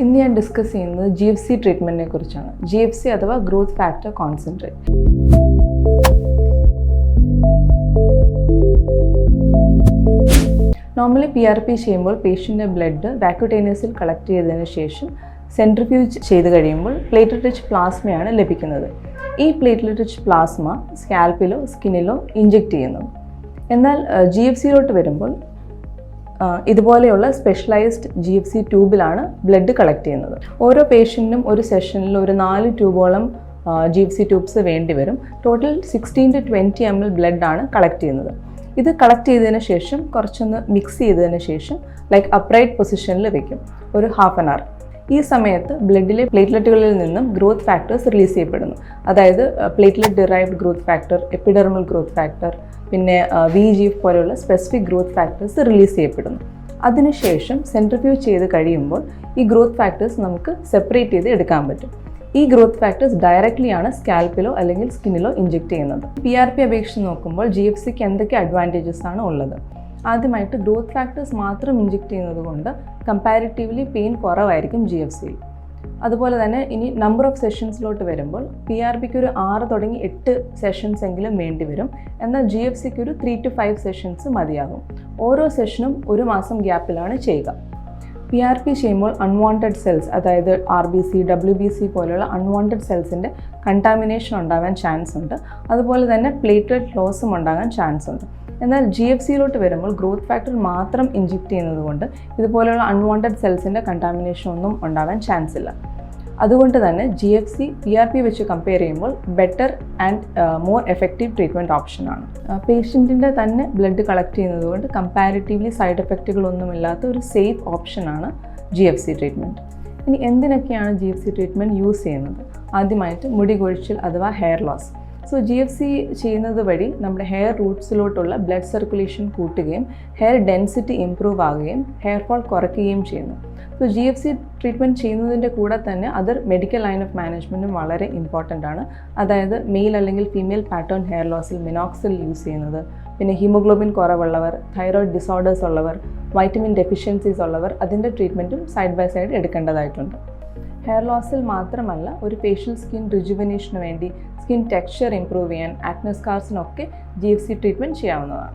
ഇന്ന് ഞാൻ ഡിസ്കസ് ചെയ്യുന്നത് ജി എഫ് സി ട്രീറ്റ്മെന്റിനെ കുറിച്ചാണ്. ജി എഫ് സി അഥവാ growth factor concentrate normally P R P ചെയ്യുമ്പോൾ പേഷ്യന്റെ ബ്ലഡ് വാക്യൂട്ടേനിയസിൽ കളക്ട് ചെയ്തതിന് ശേഷം സെൻട്രിഫ്യൂജ് ചെയ്ത് കഴിയുമ്പോൾ പ്ലേറ്റ്ലെറ്റ് റിച്ച് പ്ലാസ്മയാണ് ലഭിക്കുന്നത്. ഈ പ്ലേറ്റ്ലെറ്റ് റിച്ച് പ്ലാസ്മ സ്കാൽപ്പിലോ സ്കിന്നിലോ ഇഞ്ചെക്ട് ചെയ്യുന്നു. എന്നാൽ ജി എഫ് സിയിലോട്ട് വരുമ്പോൾ ഇതുപോലെയുള്ള സ്പെഷ്യലൈസ്ഡ് ജി എഫ് സി ട്യൂബിലാണ് ബ്ലഡ് കളക്ട് ചെയ്യുന്നത്. ഓരോ പേഷ്യന്റിനും ഒരു സെഷനിൽ ഒരു നാല് ട്യൂബോളം ജി എഫ് സി ട്യൂബ്സ് വേണ്ടി വരും. Total sixteen to twenty M L ബ്ലഡാണ് collect ചെയ്യുന്നത്. ഇത് കളക്ട് ചെയ്തതിന് ശേഷം കുറച്ചൊന്ന് മിക്സ് ചെയ്തതിന് ശേഷം ലൈക്ക് അപ്രൈറ്റ് പൊസിഷനിൽ വെക്കും. ഒരു ഹാഫ് ആൻ അവർ ഈ സമയത്ത് ബ്ലഡിലെ പ്ലേറ്റ്ലെറ്റുകളിൽ നിന്നും ഗ്രോത്ത് ഫാക്ടേഴ്സ് റിലീസ് ചെയ്യപ്പെടുന്നു. അതായത് platelet derived growth factor epidermal growth factor പിന്നെ വി ജി എഫ് പോലെയുള്ള സ്പെസിഫിക് ഗ്രോത്ത് ഫാക്ടേഴ്സ് റിലീസ് ചെയ്യപ്പെടുന്നു. അതിനുശേഷം സെൻട്രിഫ്യൂ ചെയ്ത് കഴിയുമ്പോൾ ഈ ഗ്രോത്ത് ഫാക്ടേഴ്സ് നമുക്ക് സെപ്പറേറ്റ് ചെയ്ത് എടുക്കാൻ പറ്റും. ഈ ഗ്രോത്ത് ഫാക്ടേഴ്സ് ഡയറക്റ്റ്ലി ആണ് സ്കാൽപ്പിലോ അല്ലെങ്കിൽ സ്കിന്നിലോ ഇഞ്ചെക്ട് ചെയ്യുന്നത്. പി ആർ പി അപേക്ഷിച്ച് നോക്കുമ്പോൾ ജി എഫ് സിക്ക് എന്തൊക്കെ അഡ്വാന്റേജസ് ആണ് ഉള്ളത്? ആദ്യമായിട്ട് ഗ്രോത്ത് ഫാക്ടേഴ്സ് മാത്രം ഇഞ്ചെക്ട് ചെയ്യുന്നത് കൊണ്ട് കമ്പാരിറ്റീവ്ലി പെയിൻ കുറവായിരിക്കും ജി എഫ് സിയിൽ അതുപോലെ തന്നെ ഇനി നമ്പർ ഓഫ് സെഷൻസിലോട്ട് വരുമ്പോൾ പി ആർ ബിക്ക് ഒരു ആറ് തുടങ്ങി എട്ട് സെഷൻസ് എങ്കിലും വേണ്ടി വരും. എന്നാൽ ജി എഫ് സിക്ക് ഒരു ത്രീ ടു ഫൈവ് സെഷൻസ് മതിയാകും. ഓരോ സെഷനും ഒരു മാസം ഗ്യാപ്പിലാണ് ചെയ്യുക. പി ആർ പി ചെയ്യുമ്പോൾ അൺവാണ്ടഡ് സെൽസ് അതായത് R B C W B C പോലെയുള്ള അൺവാണ്ടഡ് സെൽസിന്റെ കണ്ടാമിനേഷൻ ഉണ്ടാകാൻ ചാൻസ് ഉണ്ട്. അതുപോലെ തന്നെ പ്ലേറ്റ്ലെറ്റ് ലോസും ഉണ്ടാകാൻ ചാൻസ് ഉണ്ട്. എന്നാൽ ജി എഫ് സിയിലോട്ട് വരുമ്പോൾ ഗ്രോത്ത് ഫാക്ടർ മാത്രം ഇഞ്ചെക്ട് ചെയ്യുന്നത് കൊണ്ട് ഇതുപോലെയുള്ള അൺവാണ്ടഡ് സെൽസിന്റെ കണ്ടാമിനേഷൻ ഒന്നും ഉണ്ടാകാൻ ചാൻസ് ഇല്ല. അതുകൊണ്ട് തന്നെ G F C P R P വെച്ച് കമ്പയർ ചെയ്യുമ്പോൾ better and more effective treatment ഓപ്ഷനാണ് പേഷ്യന്റിന്റെ തന്നെ ബ്ലഡ് കളക്ട് ചെയ്യുന്നത് കൊണ്ട് കമ്പാരിറ്റീവ്ലി സൈഡ് എഫക്റ്റുകളൊന്നുമില്ലാത്ത ഒരു സേഫ് ഓപ്ഷനാണ് ജി എഫ് സി ട്രീറ്റ്മെന്റ് ഇനി എന്തിനൊക്കെയാണ് G F C treatment use ചെയ്യുന്നത്? ആദ്യമായിട്ട് മുടി കൊഴിച്ചിൽ അഥവാ hair loss so G F C ചെയ്യുന്നത് വഴി നമ്മുടെ ഹെയർ റൂട്ട്സിലോട്ടുള്ള ബ്ലഡ് സർക്കുലേഷൻ കൂട്ടുകയും ഹെയർ ഡെൻസിറ്റി ഇംപ്രൂവ് ആകുകയും ഹെയർ ഫോൾ കുറയ്ക്കുകയും ചെയ്യുന്നു. So G F C treatment ചെയ്യുന്നതിന്റെ കൂടെ തന്നെ അതർ മെഡിക്കൽ ലൈൻ ഓഫ് മാനേജ്മെന്റും വളരെ ഇമ്പോർട്ടന്റ് ആണ്. അതായത് മെയിൽ അല്ലെങ്കിൽ ഫീമെയിൽ പാറ്റേൺ ഹെയർ ലോസിൽ മിനോക്സിൽ യൂസ് ചെയ്യുന്നത്. പിന്നെ ഹീമോഗ്ലോബിൻ കുറവുള്ളവർ തൈറോയിഡ് ഡിസോർഡേഴ്സ് ഉള്ളവർ വൈറ്റമിൻ ഡെഫിഷ്യൻസീസ് ഉള്ളവർ അതിന്റെ ട്രീറ്റ്മെന്റും സൈഡ് ബൈ സൈഡ് എടുക്കേണ്ടതായിട്ടുണ്ട്. ഹെയർ ലോസിൽ മാത്രമല്ല ഒരു ഫേഷ്യൽ സ്കിൻ റിജുവനേഷന് വേണ്ടി സ്കിൻ ടെക്സ്ചർ ഇംപ്രൂവ് ചെയ്യാൻ ആക്നസ്കാർസിനൊക്കെ ജി എഫ് സി ട്രീറ്റ്മെന്റ് ചെയ്യാവുന്നതാണ്.